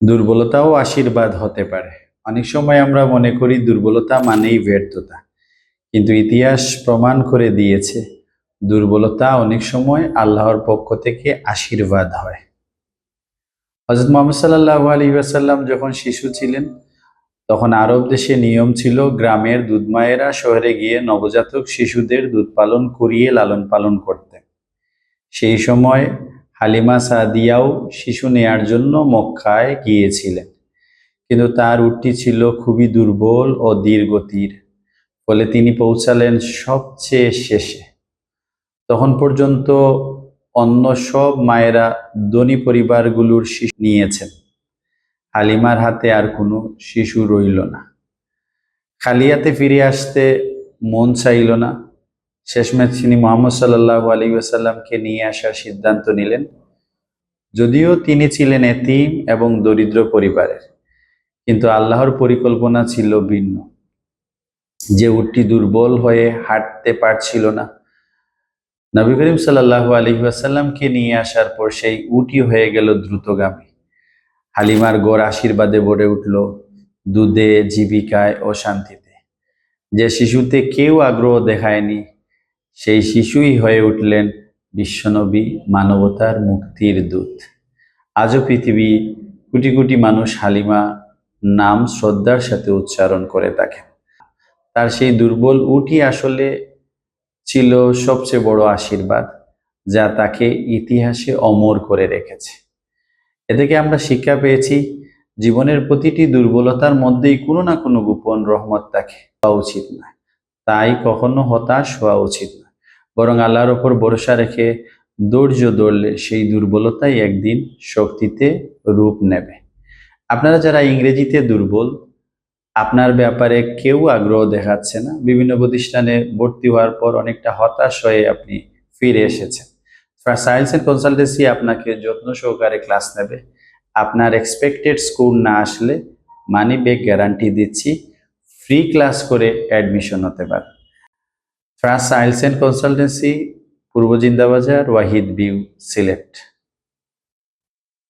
দুর্বলতাও আশীর্বাদ হতে পারে। অনেক সময় আমরা মনে করি দুর্বলতা মানেই ব্যর্থতা, কিন্তু ইতিহাস প্রমাণ করে দিয়েছে দুর্বলতা অনেক সময় আল্লাহর পক্ষ থেকে আশীর্বাদ হয়। হজরত মোহাম্মদ সাল্লাহ আলী ওয়াসাল্লাম যখন শিশু ছিলেন, তখন আরব দেশে নিয়ম ছিল গ্রামের দুধমায়েরা শহরে গিয়ে নবজাতক শিশুদের দুধ পালন করিয়ে লালন পালন করতেন। সেই সময় হালিমা সাদিয়াও শিশু নেয়ার জন্য মক্কায় গিয়েছিলেন। কিন্তু তার উটটি ছিল খুবই দুর্বল ও ধীরগতির, ফলে তিনি পৌঁছালেন সবচেয়ে শেষে। তখন পর্যন্ত অন্য সব মায়েরা ধনী পরিবারগুলোর শিশু নিয়েছেন। হালিমার হাতে আর কোনো শিশু রইল না। খালিয়াতে ফিরে আসতে মন চাইল না। শেষমেশ তিনি মোহাম্মদ সাল্লাহ আলী ওয়াসাল্লামকে নিয়ে আসার সিদ্ধান্ত নিলেন। যদিও তিনি ছিলেন এতিম এবং দরিদ্র পরিবারের, কিন্তু আল্লাহর পরিকল্পনা ছিল ভিন্ন। যে উটটি দুর্বল হয়ে হাঁটতে পারছিল না। নবী করিম সাল্লাহ আলী ওয়াসাল্লামকে নিয়ে আসার পর সেই উটি হয়ে গেল দ্রুতগামী। হালিমার গোর আশীর্বাদে ভরে উঠল দুধে, জীবিকায় ও শান্তিতে। যে শিশুতে কেউ আগ্রহ দেখায়নি সেই শিশুই হয়ে উঠলেন বিশ্বনবী মানবতার মুক্তির দূত। আজও পৃথিবী কোটি কোটি মানুষ হালিমা নাম শ্রদ্ধার সাথে উচ্চারণ করে থাকেন। তার সেই দুর্বল উটি আসলে ছিল সবচেয়ে বড় আশীর্বাদ, যা তাকে ইতিহাসে অমর করে রেখেছে। এ থেকে আমরা শিক্ষা পেয়েছি, জীবনের প্রতিটি দুর্বলতার মধ্যেই কোনো না কোনো গোপন রহমত থাকে হওয়া উচিত নয়। তাই কখনো হতাশ হওয়া উচিত নয়। বরং আল্লাহর ওপর ভরসা রেখে ধৈর্য ধরলে সেই দুর্বলতাই একদিন শক্তিতে রূপ নেবে। আপনারা যারা ইংরেজিতে দুর্বল, আপনার ব্যাপারে কেউ আগ্রহ দেখাচ্ছে না। বিভিন্ন প্রতিষ্ঠানে ভর্তি হওয়ার পর অনেকটা হতাশ হয়ে আপনি ফিরে এসেছেন। সায়েন্স অ্যান্ড কনসালটেন্সি আপনাকে যত্ন সহকারে ক্লাস নেবে। আপনার এক্সপেক্টেড স্কোর না আসলে মানি ব্যাক গ্যারান্টি দিচ্ছি। ফ্রি ক্লাস করে অ্যাডমিশন হতে পারে। France সাইলস and consultancy Purba Zindabazar Wahid view Sylhet.